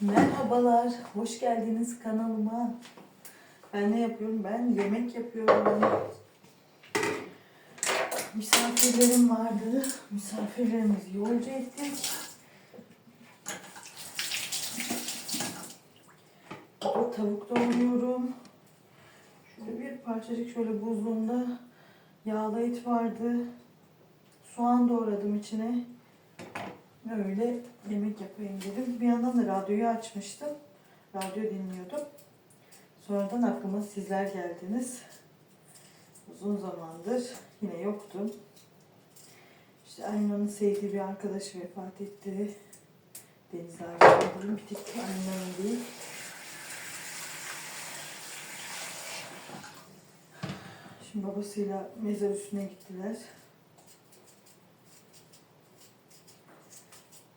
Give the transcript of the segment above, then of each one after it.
Merhabalar, hoş geldiniz kanalıma. Ben ne yapıyorum? Ben yemek yapıyorum. Misafirlerim vardı. Misafirlerimizi yolcu ettik. Burada tavuk doğruyorum. Şöyle bir parçacık şöyle buzluğumda yağlı et vardı. Soğan doğradım içine. Öyle yemek yapayım dedim. Bir yandan da radyoyu açmıştım. Radyo dinliyordum. Sonradan aklıma sizler geldiniz. Uzun zamandır yine yoktum. İşte Aynanın sevdiği bir arkadaşı vefat etti. Deniz Ağacı'nın bir tek Aynanın değil. Şimdi babasıyla mezar üstüne gittiler.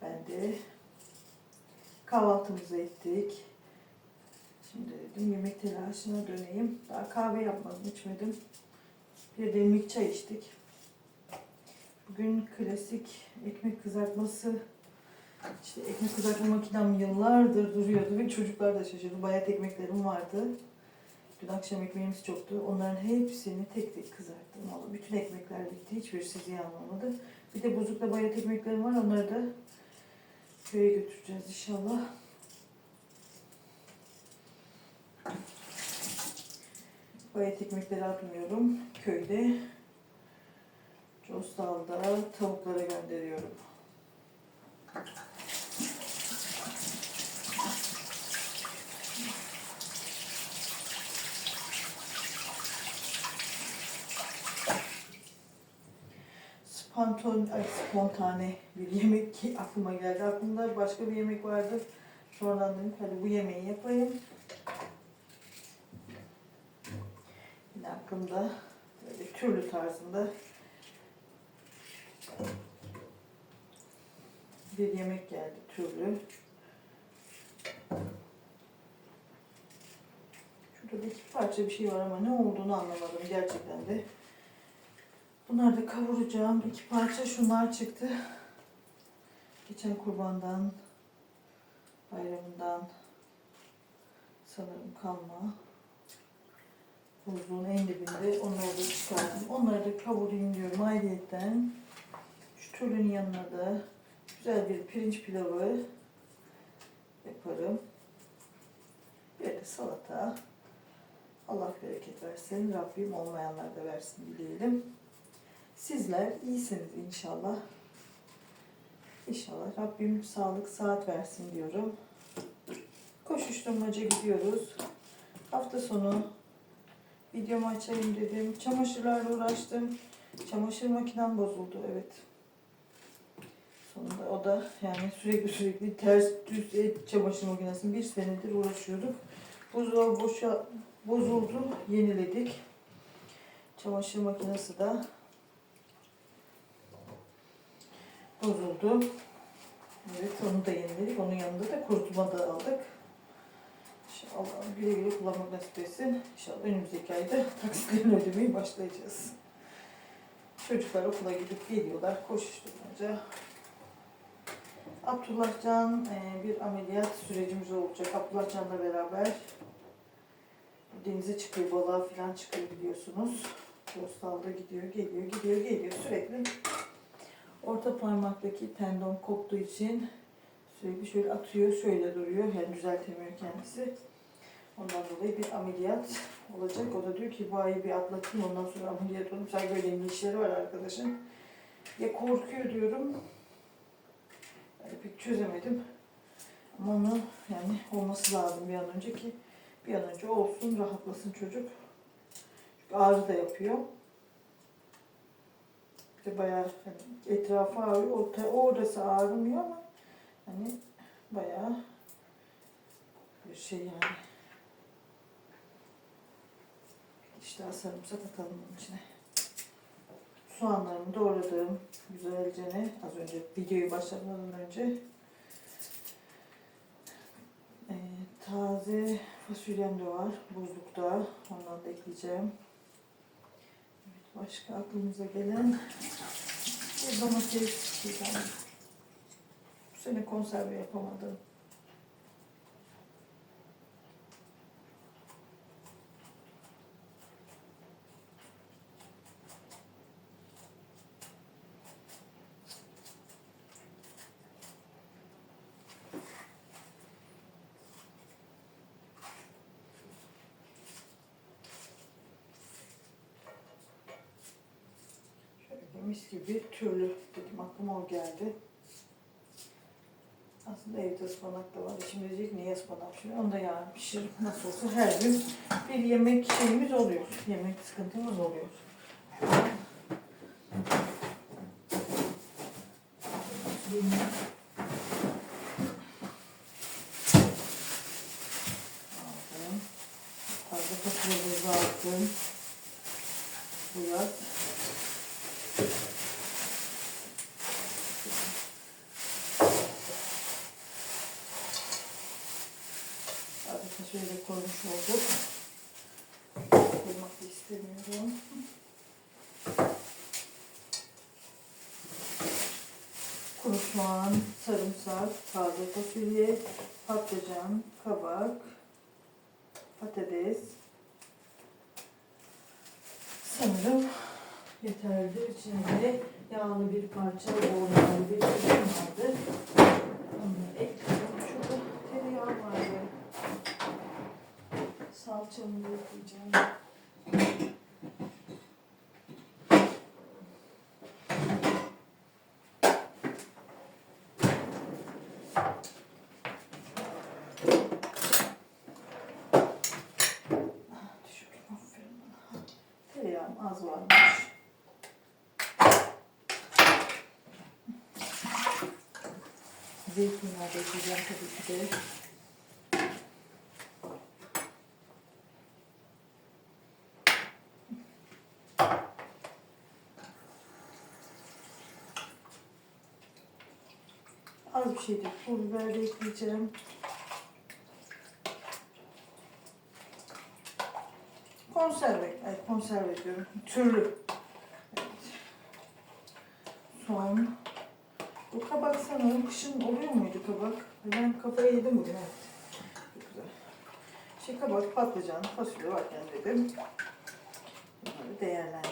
Ben de kahvaltımızı ettik. Şimdi dedim yemek telaşına döneyim. Daha kahve yapmadım, içmedim. Bir demlik çay içtik. Bugün klasik ekmek kızartması. İşte ekmek kızartma makinem yıllardır duruyordu ve çocuklar da şaşırdı. Bayat ekmeklerim vardı. Dün akşam ekmeğimiz çoktu. Onların hepsini tek tek kızarttım. Vallahi bütün ekmekler bitti. Hiçbirisi ziyan olmadı. Bir de buzlukta bayat ekmeklerim var. Onları da köye götüreceğiz inşallah. Bayat ekmekleri atmıyorum. Köyde Costal'da tavuklara gönderiyorum. Spontan, ay spontane bir yemek ki aklıma geldi. Aklımda başka bir yemek vardı. Sonradan dedim hadi bu yemeği yapayım. Yine aklımda böyle türlü tarzında bir yemek geldi türlü. Şurada da iki parça bir şey var ama ne olduğunu anlamadım gerçekten de. Bunları da kavuracağım. İki parça şunlar çıktı. Geçen kurbandan, bayramından sanırım kalma. Buzluğun en dibinde onları da çıkardım. Onları da kavurayım diyorum ayrıyetten. Şu türlünün yanına da güzel bir pirinç pilavı yaparım. Bir de salata. Allah bereket versin. Rabbim olmayanlar da versin dileyelim. Sizler iyisiniz inşallah. İnşallah Rabbim sağlık saat versin diyorum. Koşuşturmaca gidiyoruz. Hafta sonu videomu açayım dedim. Çamaşırlarla uğraştım. Çamaşır makinem bozuldu evet. Sonunda o da yani sürekli sürekli ters düz et çamaşır makinesini bir senedir uğraşıyorduk. Buzdolabı boşa bozuldu. Yeniledik. Çamaşır makinesi de bozuldu. Evet onu da yeniledik. Onun yanında da kurutma da aldık. İnşallah güle güle kullanmak nasip etsin. İnşallah önümüzdeki ayda taksitlerini ödemeye başlayacağız. Çocuklar okula gidip geliyorlar koşuşturmaca. Abdullah Can e, bir ameliyat sürecimiz olacak. Abdullah Can'la beraber denize çıkıyor, balığa falan çıkıyor biliyorsunuz. Postalda gidiyor, geliyor, gidiyor, geliyor sürekli. Orta parmaktaki tendon koptuğu için sürekli şöyle atıyor, şöyle duruyor. Yani düzeltemiyor kendisi. Ondan dolayı bir ameliyat olacak. O da diyor ki bu ayı bir atlatayım ondan sonra ameliyat olurum. Sanki öyle işleri var arkadaşın. Ya korkuyor diyorum. Yani pek çözemedim. Ama onu yani olması lazım bir an önce ki bir an önce olsun, rahatlasın çocuk. Çünkü ağrı da yapıyor. De bayağı hani etrafı ağrıyor. Orta, orası ağrımıyor ama hani bayağı bir şey yani. İşte sarımsak atalım bunun içine. Soğanlarımı doğradım güzelce ne az önce videoyu başlamadan önce. Ee, taze fasulyem de var buzlukta. Ondan da ekleyeceğim. Başka aklımıza gelen domates. Tane. Bu sene konserve yapamadım. mis gibi türlü dedim aklıma o geldi. Aslında evde ıspanak da var. Şimdi diyecek niye ıspanak şimdi? Onu da yarın pişirip nasıl olsa her gün bir yemek şeyimiz oluyor. Yemek sıkıntımız oluyor. Aldım. Taze fasulyeleri aldım. Bu yaz. Taze fasulyeleri koymuş olduk. Koymak da istemiyorum. Kuru soğan, sarımsak, taze fasulye, patlıcan, kabak, patates. Sanırım yeterlidir. İçinde yağlı bir parça, yoğurtlu bir ürün vardı. Onları ekledim. Şurada tereyağı vardı. Salçamı ekleyeceğim. Düşürdüm aferin bana. Tereyağım az varmış. Zeytinyağı da ekleyeceğim tabii ki de. Az bir şey de pul biber ekleyeceğim. Konserve, ay konserve diyorum. Türlü. Evet. Soğan. Bu kabak sanırım kışın oluyor muydu kabak? Ben kafayı yedim bugün evet. Çok güzel. Şey kabak, patlıcan, fasulye varken dedim. Bunları değerlendirelim.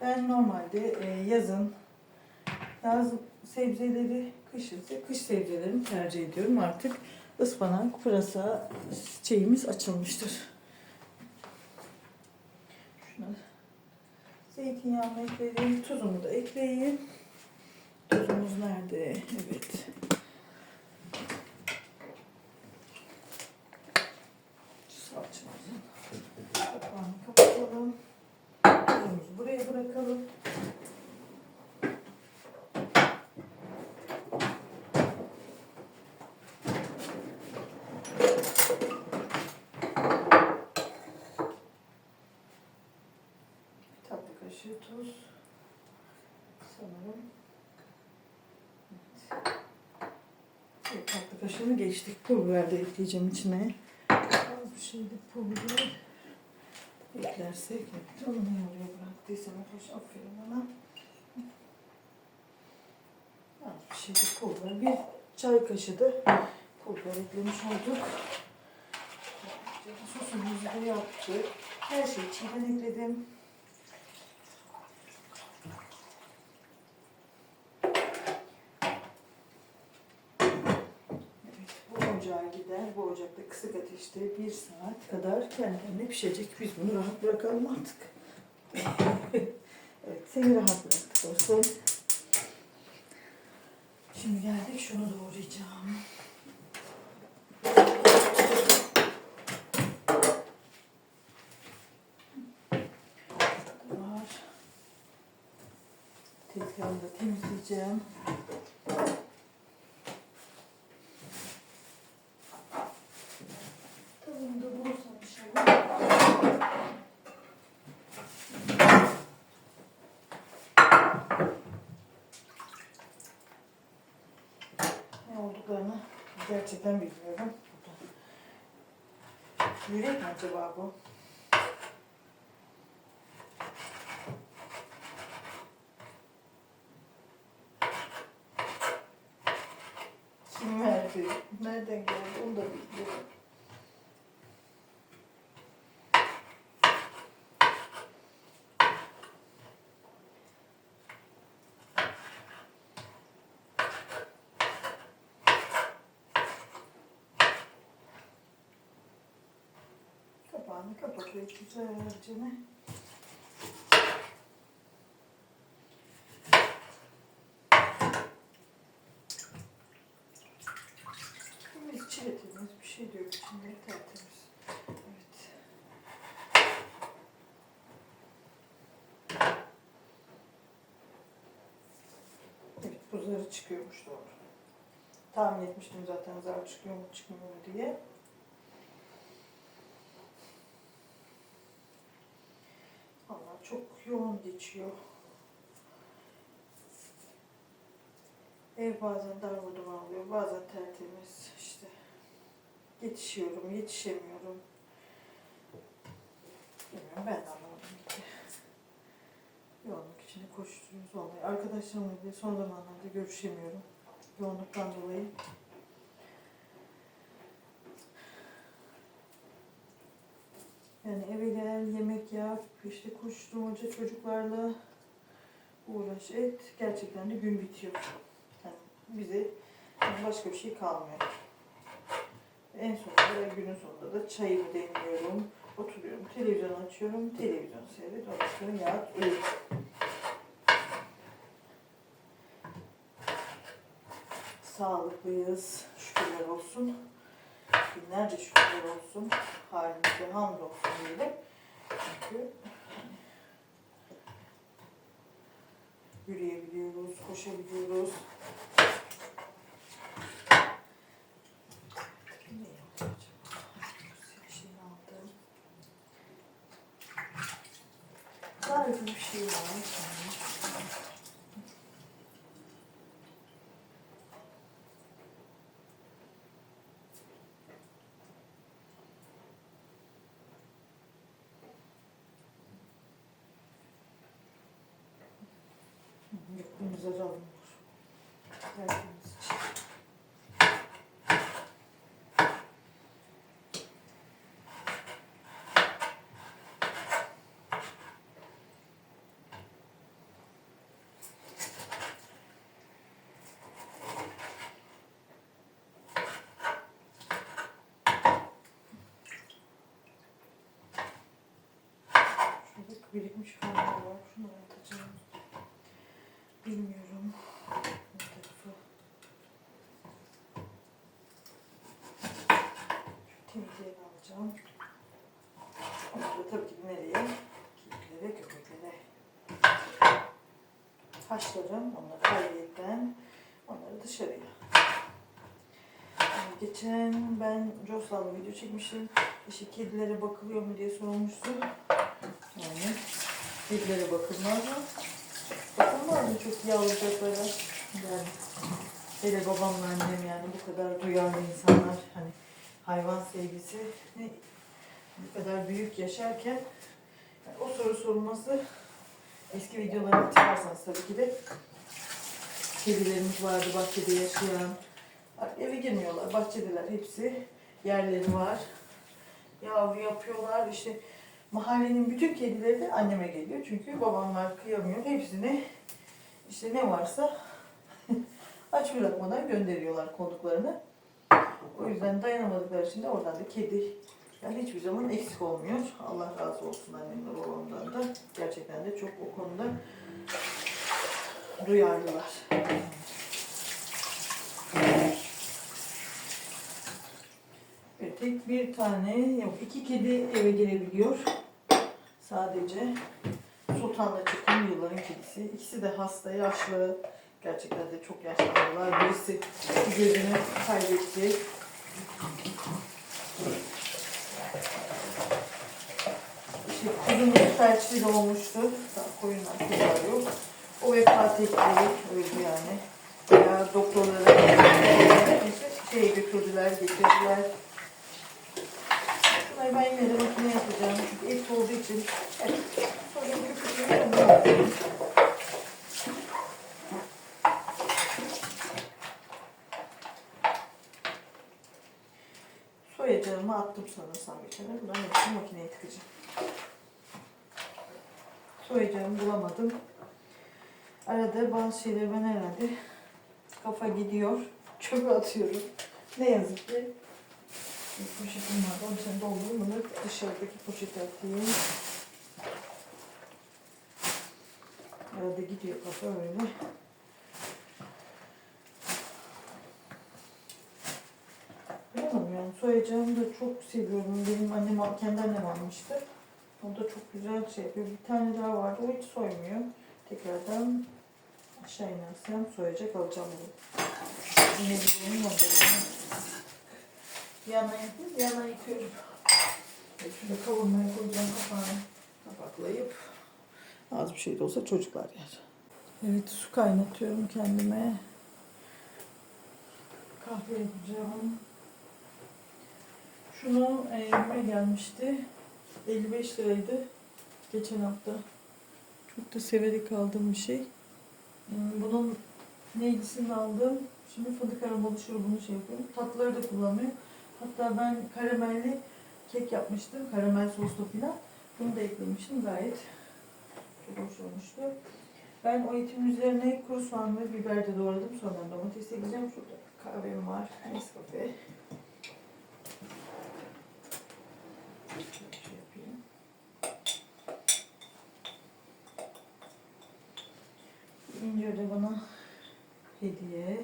Ben normalde e, yazın yaz sebzeleri kışın ise kış sebzelerini tercih ediyorum. Artık ıspanak, pırasa şeyimiz açılmıştır. Şuna zeytinyağını ekledim. Tuzumu da ekleyeyim. Tuzumuz nerede? Evet. 30 sanırım. Evet. Bir tatlı kaşığını geçtik. Pul biber de ekleyeceğim içine. Az bir şey de pul biber eklersek. Evet, onu oraya bıraktıysam hoş aferin bana. Az bir şey de pul biber. Bir çay kaşığı da pul biber eklemiş olduk. Sosumuzu da yaptık. Her şeyi içinden ekledim. Saat kadar kendine pişecek. Biz bunu rahat bırakalım artık. evet, seni rahat bıraktık dostum. Şimdi geldik şunu doğrayacağım. Var. Tezgahımı da temizleyeceğim. Tavamı da bulursam inşallah. Olduklarını gerçekten bilmiyorum. Yürek mi acaba bu? Kim verdi? Nereden geldi? Onu da bilmiyorum. kapağını kapatıyoruz güzelce. Çiletimiz bir şey diyor içinde tertemiz. Evet. Evet buzları çıkıyormuş doğru. Tahmin etmiştim zaten zar çıkıyor mu çıkmıyor mu diye. Yoğun geçiyor. Ev bazen darmaduman oluyor, bazen tertemiz işte. Yetişiyorum, yetişemiyorum. Bilmiyorum ben de anlamadım gitti. Yoğunluk içinde koşturuyoruz vallahi. Arkadaşlarımla bile son zamanlarda görüşemiyorum. Yoğunluktan dolayı. Yani eve gel, yemek yap, işte koşturmaca çocuklarla uğraş et. Gerçekten de gün bitiyor. Yani bize başka bir şey kalmıyor. En sonunda günün sonunda da çayımı demliyorum. Oturuyorum, televizyon açıyorum, televizyon seyret, ondan sonra yat, uyu. Sağlıklıyız, şükürler olsun. Binlerce şükürler olsun. Halimize hamdolsun diyelim. Çünkü yürüyebiliyoruz, koşabiliyoruz. Ne yapacağım acaba? Bir şey aldım. Sadece bir şey var. Yok, bunu zarar olur. Tertemiz için. Şurada birikmiş falan var. Şunları atacağım. Bilmiyorum. Temizliğini alacağım. Onları tabii ki nereye? Kediklere, köpeklere. Haşlarım. Onları ayrıyetten. Onları dışarıya. Yani geçen ben Joslan'la video çekmiştim. İşte kedilere bakılıyor mu diye sormuştum. Yani kedilere bakılmaz mı? Mı çok yavrucaklara? Yani hele babamla annem yani bu kadar duyarlı insanlar hani hayvan sevgisi ne bu kadar büyük yaşarken yani o soru sorulması eski videolarımı hatırlarsanız tabii ki de kedilerimiz vardı bahçede yaşayan eve girmiyorlar bahçedeler hepsi yerleri var yavru yapıyorlar işte Mahallenin bütün kedileri de anneme geliyor. Çünkü babamlar kıyamıyor. Hepsini işte ne varsa aç bırakmadan gönderiyorlar konuklarını. O yüzden dayanamadıkları için de oradan da kedi yani hiçbir zaman eksik olmuyor. Allah razı olsun annemle babamdan da. Gerçekten de çok o konuda duyarlılar. Evet, tek bir tane yok iki kedi eve gelebiliyor. Sadece Sultan'la çıkan yılların kedisi. İkisi de hasta, yaşlı. Gerçekten de çok yaşlandılar. Birisi gözünü kaybetti. İşte kuzum felçli. Daha koyunlar kızlar yok. O vefat etti. Öldü yani. Ya doktorlara şey götürdüler, getirdiler. Şunları ben yine de makine yapacağım. Çünkü et olduğu için. Evet. Soyacağımı attım sanırsam kere. Bunların hepsini makineye tıkacağım. Soyacağımı bulamadım. Arada bazı şeyleri ben herhalde kafa gidiyor. Çöpe atıyorum. Ne yazık ki. Poşetim vardı. Onu sen doldurun. Bunu dışarıdaki poşete atayım. Arada gidiyor kafa öyle. Bilmiyorum yani soyacağımı da çok seviyorum. Benim annem kendi annem almıştı. O da çok güzel şey yapıyor. Bir tane daha vardı. O hiç soymuyor. Tekrardan Aşağı inersem soyacak alacağım bunu. Yine gidiyorum onları. Yana yapayım, yana yıkıyorum. Şöyle kavurmaya koyacağım kapağını. Kapaklayıp. Az bir şey de olsa çocuklar yer. Evet su kaynatıyorum kendime. Kahve yapacağım. Şunu evime gelmişti. 55 liraydı. Geçen hafta. Çok da severek aldığım bir şey. Bunun neylisini aldım. Şimdi fındık aromalı şurubunu şey yapıyorum. Tatlıları da kullanıyorum. Hatta ben karamelli kek yapmıştım. Karamel soslu filan. Bunu da eklemiştim. Gayet olmuştu. Ben o etimin üzerine kuru soğan ve biber de doğradım. Sonra domates ekleyeceğim. Şurada kahvem var. Nescafe. Şöyle şey. İncir de bana hediye.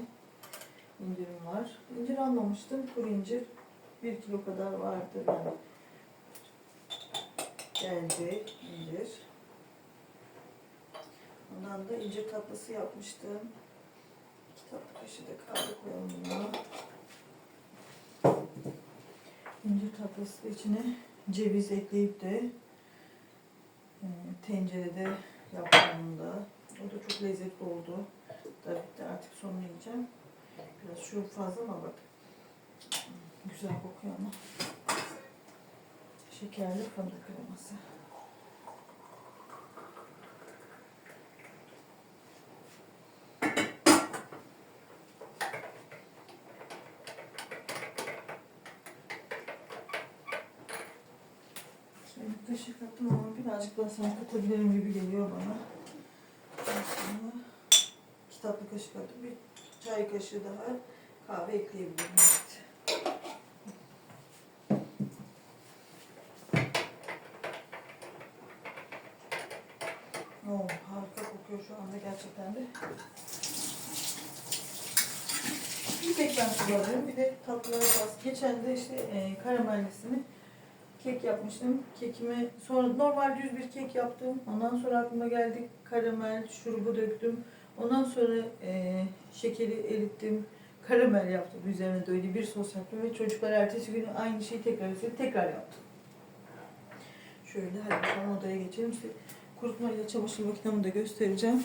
İncirim var. İncir almamıştım. Kuru incir. Bir kilo kadar vardı yani. Geldi incir. Ondan da incir tatlısı yapmıştım. İki tatlı kaşığı da kahve koyalım buna. İncir tatlısı içine ceviz ekleyip de e, tencerede yaptım da. O da çok lezzetli oldu. Da bitti artık sonunu yiyeceğim. Biraz şu fazla ama bak. Güzel kokuyor ama. Şekerli fındık kreması. Şöyle kaşık attım ama birazcık daha sana katabilirim gibi geliyor bana. Aslında iki tatlı kaşık attım. Bir çay kaşığı daha kahve ekleyebilirim. Evet. Oo, harika kokuyor şu anda gerçekten de. Bir tek ben kullanıyorum. Bir de tatlılara bas. Geçen de işte e, karamellisini kek yapmıştım. Kekimi sonra normal düz bir kek yaptım. Ondan sonra aklıma geldi karamel şurubu döktüm. Ondan sonra e, şekeri erittim. Karamel yaptım. Üzerine de öyle bir sos yaptım ve çocuklar ertesi gün aynı şeyi tekrar istedi. Tekrar yaptım. Şöyle hadi bakalım odaya geçelim. Size kurutma ile çamaşır makinemi de göstereceğim.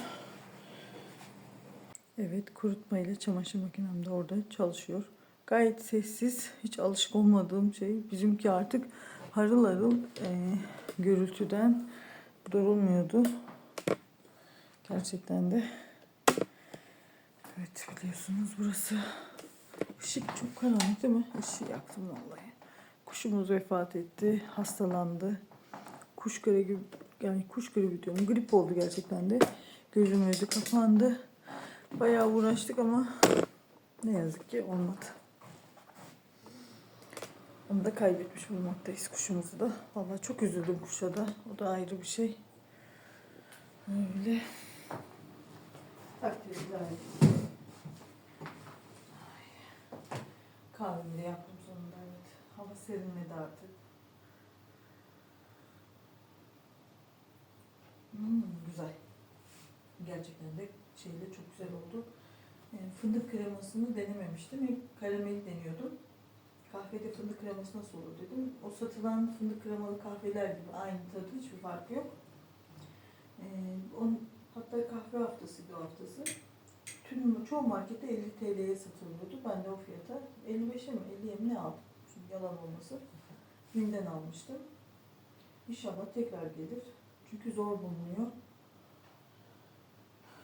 Evet kurutma ile çamaşır makinem de orada çalışıyor. Gayet sessiz. Hiç alışık olmadığım şey. Bizimki artık harıl harıl e, gürültüden durulmuyordu. Gerçekten de. Evet biliyorsunuz burası ışık çok karanlık değil mi? Işığı yaktım vallahi. Kuşumuz vefat etti. Hastalandı. Kuş gribi yani kuş gribi diyorum. Grip oldu gerçekten de. Gözüm öyle kapandı. Bayağı uğraştık ama ne yazık ki olmadı. Onu da kaybetmiş bulunmaktayız kuşumuzu da. Vallahi çok üzüldüm kuşa da. O da ayrı bir şey. Öyle. Takdirler. Kahvemi de yaptım sonunda evet. Hava serinledi artık. Hmm, güzel. Gerçekten de şeyle çok güzel oldu. Yani fındık kremasını denememiştim. Hep karameli deniyordum. Kahvede fındık kreması nasıl olur dedim. O satılan fındık kremalı kahveler gibi aynı tadı hiçbir farkı yok. Ee, on, hatta kahve haftasıydı o haftası. Tüm çoğu markette 50 TL'ye satılıyordu. Ben de o fiyata 55'e mi 50'ye mi ne aldım? Şimdi yalan olmasın. Bim'den almıştım. İnşallah tekrar gelir. Çünkü zor bulunuyor.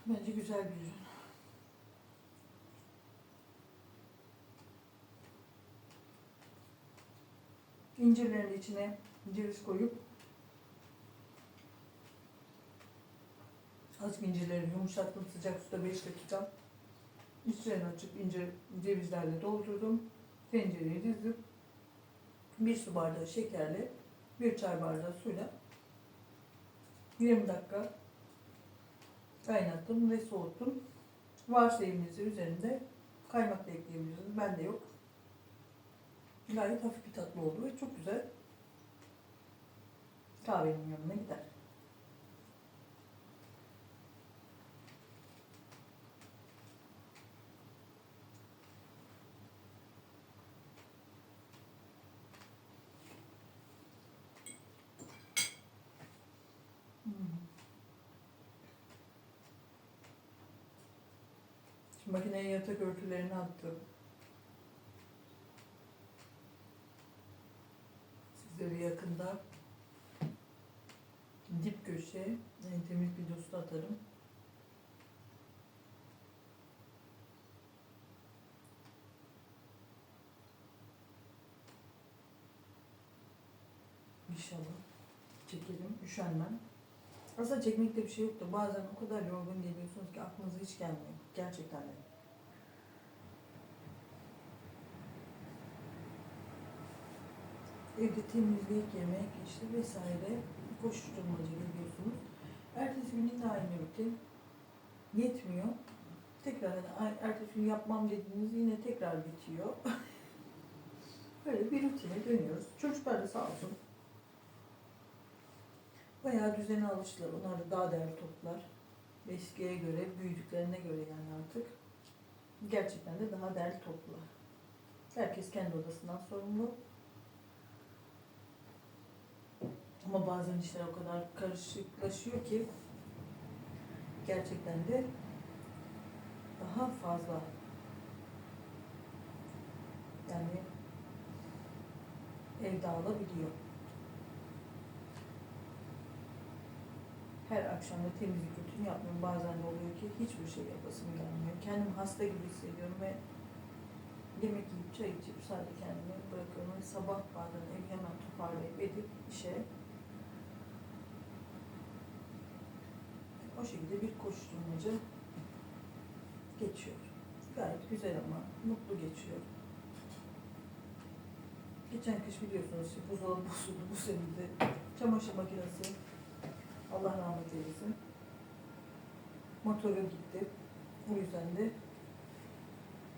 Bence güzel bir ürün. İncirlerin içine ceviz koyup azıcık incirleri yumuşattım sıcak suda 5 dakika. İçlerini açıp incir cevizlerle doldurdum. Tencereye dizdim. Bir su bardağı şekerle bir çay bardağı suyla 20 dakika kaynattım ve soğuttum. Varsa evinizde üzerinde kaymak da ekleyebilirsiniz. Bende yok. Gayet hafif bir tatlı oldu ve çok güzel kahvenin yanına gider. makineye yatak örtülerini attım. Sizlere yakında dip köşe en temiz videosu atarım. İnşallah çekelim, üşenmem. Aslında çekmekte bir şey yok da bazen o kadar yorgun geliyorsunuz ki aklınıza hiç gelmiyor. Gerçekten de. Evde temizlik, yemek işte vesaire koşuşturmaca geliyorsunuz. Ertesi gün yine aynı rutin. Yetmiyor. Tekrar hani ertesi gün yapmam dediğiniz yine tekrar bitiyor. Böyle bir rutine dönüyoruz. Çocuklar da sağ olsun. Bayağı düzene alıştılar. Onlar da daha değerli toplar. Eskiye göre, büyüdüklerine göre yani artık. Gerçekten de daha değerli toplar. Herkes kendi odasından sorumlu. Ama bazen işler o kadar karışıklaşıyor ki gerçekten de daha fazla yani ev dağılabiliyor. Her akşam da temizlik rutini yapmıyorum. Bazen de oluyor ki hiçbir şey yapasım gelmiyor. Kendimi hasta gibi hissediyorum ve yemek yiyip çay içip sadece kendimi bırakıyorum. Sabah bazen evi hemen toparlayıp edip işe o şekilde bir koşturmaca geçiyor. Gayet güzel ama mutlu geçiyor. Geçen kış biliyorsunuz işte buzdolabı bozuldu bu sene de çamaşır makinesi Allah rahmet eylesin. Motoru gitti. O yüzden de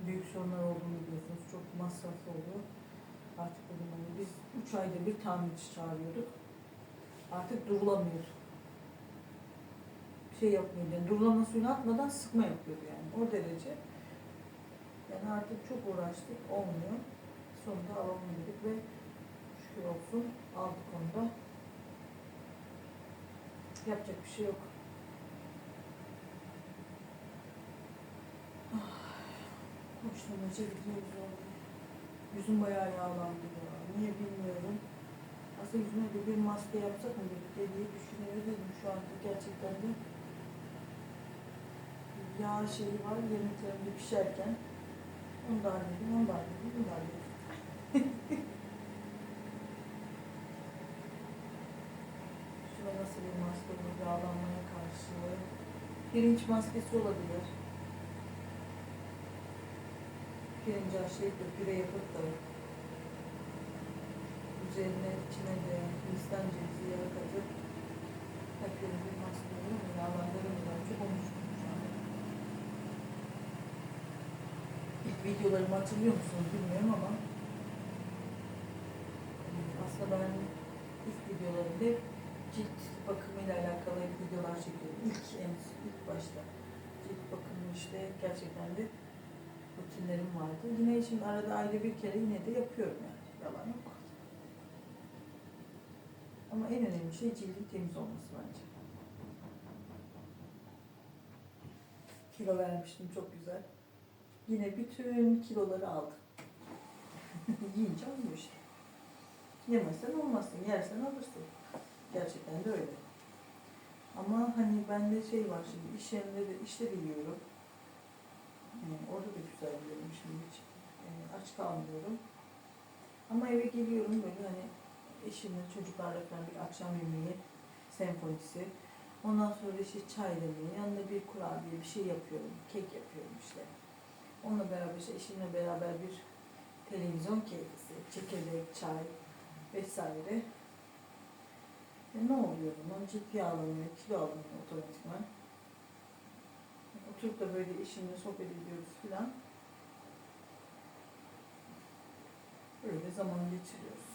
büyük sorunlar olduğunu biliyorsunuz. Çok masraflı oluyor. Artık hani biz 3 ayda bir tamirci çağırıyorduk. Artık durulamıyor. Şey yapmıyor. Yani durulama suyunu atmadan sıkma yapıyordu yani. O derece. Yani artık çok uğraştık. Olmuyor. Sonunda alalım dedik ve şükür olsun aldık onu da. Yapacak bir şey yok. Hoşlanıcı gidiyoruz abi. Yüzüm bayağı yağlandı ya. Niye bilmiyorum. Aslında yüzüme de bir maske yapsak mı birlikte diye düşünüyorum şu anda gerçekten de. Yağ şeyi var yemeklerimde pişerken. Onu da halledeyim, onu da halledeyim, bunu da halledeyim. Şuna nasıl bir maske olur yağlanmaya karşı? Pirinç maskesi olabilir. Pirinci haşlayıp da püre yapıp da üzerine içine de Hindistan cevizi yağı katıp hep böyle bir maske olur mu? Yağlandırır mı? Çok olmuştum şu an. İlk videolarımı hatırlıyor musunuz bilmiyorum ama aslında ben ilk videolarımda cilt bakımıyla alakalı videolar çekiyordum. İlk en ilk başta cilt bakımı işte gerçekten de rutinlerim vardı. Yine şimdi arada ayda bir kere yine de yapıyorum yani. Yalan yok. Ama en önemli şey cildin temiz olması bence. Kilo vermiştim çok güzel. Yine bütün kiloları aldım. Yiyince olmuyor işte. Yemezsen olmazsın, yersen alırsın. Gerçekten de öyle. Ama hani bende şey var şimdi, iş yerinde de işte biliyorum. Yani orada da güzel yiyorum şimdi hiç e, aç kalmıyorum. Ama eve geliyorum böyle hani eşimle çocuklarla falan bir akşam yemeği senfonisi. Ondan sonra işte çay demliği, yanında bir kurabiye bir şey yapıyorum, kek yapıyorum işte. Onunla beraber işte eşimle beraber bir televizyon keyfisi, çekirdek, çay vesaire. E ne oluyor bunun? Cilt yağlanıyor, kilo alınıyor otomatikman. Oturup da böyle eşimle sohbet ediyoruz filan. Böyle zaman geçiriyoruz.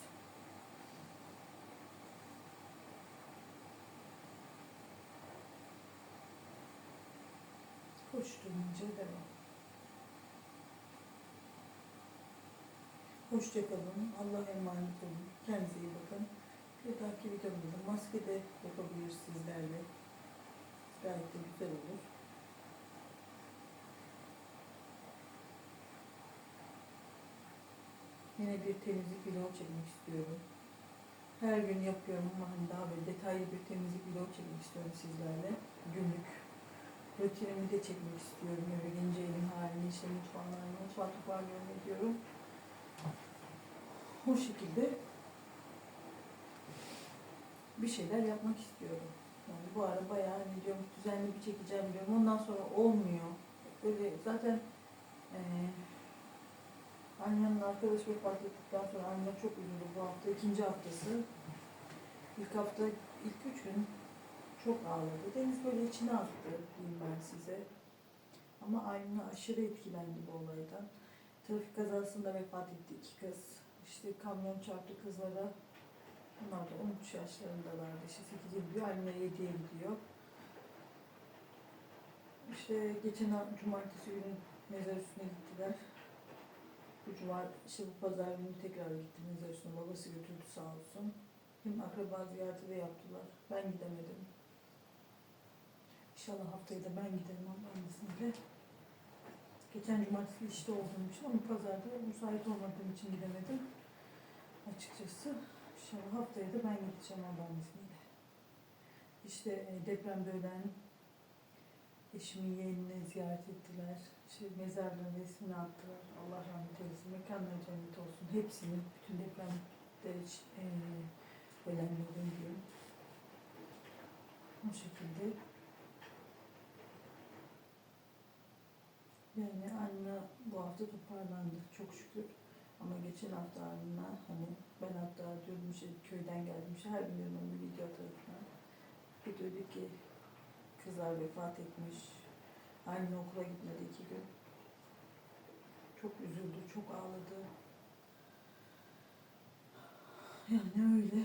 Koşturunca devam. Hoşçakalın. Allah'a emanet olun. Kendinize iyi bakın. Bir dahaki videomuzda maske de yapabilir sizlerle. Gayet de güzel olur. Yine bir temizlik vlog çekmek istiyorum. Her gün yapıyorum ama hani daha böyle detaylı bir temizlik vlog çekmek istiyorum sizlerle. Günlük rutinimi de çekmek istiyorum. Eve gelince evin halini, işte mutfağın halini, mutfağı toparlıyorum diyorum. O şekilde bir şeyler yapmak istiyorum. Yani bu ara bayağı hani diyorum düzenli bir çekeceğim diyorum. Ondan sonra olmuyor. Böyle zaten eee Annemin arkadaş vefat ettikten sonra annem çok üzüldü bu hafta. ikinci haftası. İlk hafta, ilk üç gün çok ağladı. Deniz böyle içine attı diyeyim ben size. Ama Aymine aşırı etkilendi bu olaydan. Trafik kazasında vefat etti iki kız. İşte kamyon çarptı kızlara. Bunlar da 13 yaşlarındalardı. İşte 8'e gidiyor, Aymine 7'ye gidiyor. İşte geçen cumartesi günü mezar üstüne gittiler. Bu cuma, işte bu pazar günü tekrar gitti mezar üstüne. Babası götürdü sağ olsun. Hem akraba ziyareti de yaptılar. Ben gidemedim. İnşallah haftaya da ben giderim Allah'ın izniyle. Geçen cumartesi işte olduğum için ama pazarda müsait olmadığım için gidemedim. Açıkçası inşallah haftaya da ben gideceğim Allah'ın izniyle. İşte e, depremde ölen eşimin yeğenini ziyaret ettiler. İşte mezarlığın resmini attılar. Allah rahmet eylesin. Mekanları cennet olsun. Hepsini, bütün depremde e, ölenlerin diyorum. O şekilde. Yani anne bu hafta toparlandı çok şükür. Ama geçen hafta anne hani ben hatta diyorum işte köyden geldim işte her gün onu bir video falan. Bir dedi ki kızlar vefat etmiş. Anne okula gitmedi iki gün. Çok üzüldü, çok ağladı. Yani öyle.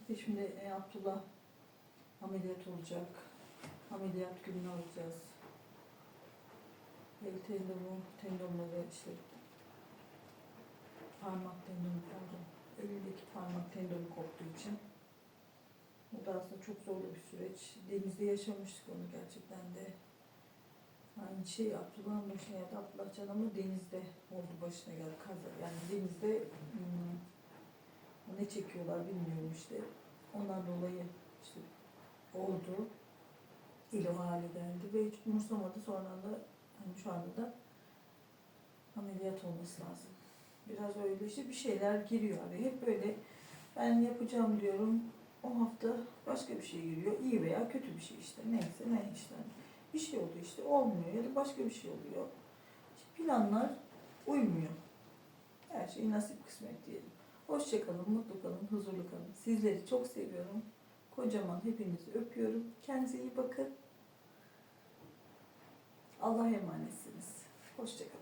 Bir de şimdi e, Abdullah ameliyat olacak. Ameliyat gününü alacağız. El tendonu, tendonları işte parmak tendonu pardon. Elindeki parmak tendonu koptuğu için. Bu da aslında çok zorlu bir süreç. Denizde yaşamıştık onu gerçekten de. Aynı şey Abdullah'ın başına geldi. Abdullah Can ama denizde oldu başına geldi. Kaza. Yani denizde hmm, ne çekiyorlar bilmiyorum işte. Ondan dolayı işte oldu. İlo hale geldi ve hiç umursamadı. Sonra da hani şu anda da ameliyat olması lazım. Biraz öyle işte bir şeyler giriyor araya. Hep böyle ben yapacağım diyorum. O hafta başka bir şey giriyor. İyi veya kötü bir şey işte. Neyse ne işte. Bir şey oldu işte olmuyor ya da başka bir şey oluyor. İşte planlar uymuyor. Her şey nasip kısmet diyelim. Hoşçakalın, mutlu kalın, huzurlu kalın. Sizleri çok seviyorum. Kocaman hepinizi öpüyorum. Kendinize iyi bakın. Allah'a emanetsiniz. Hoşçakalın.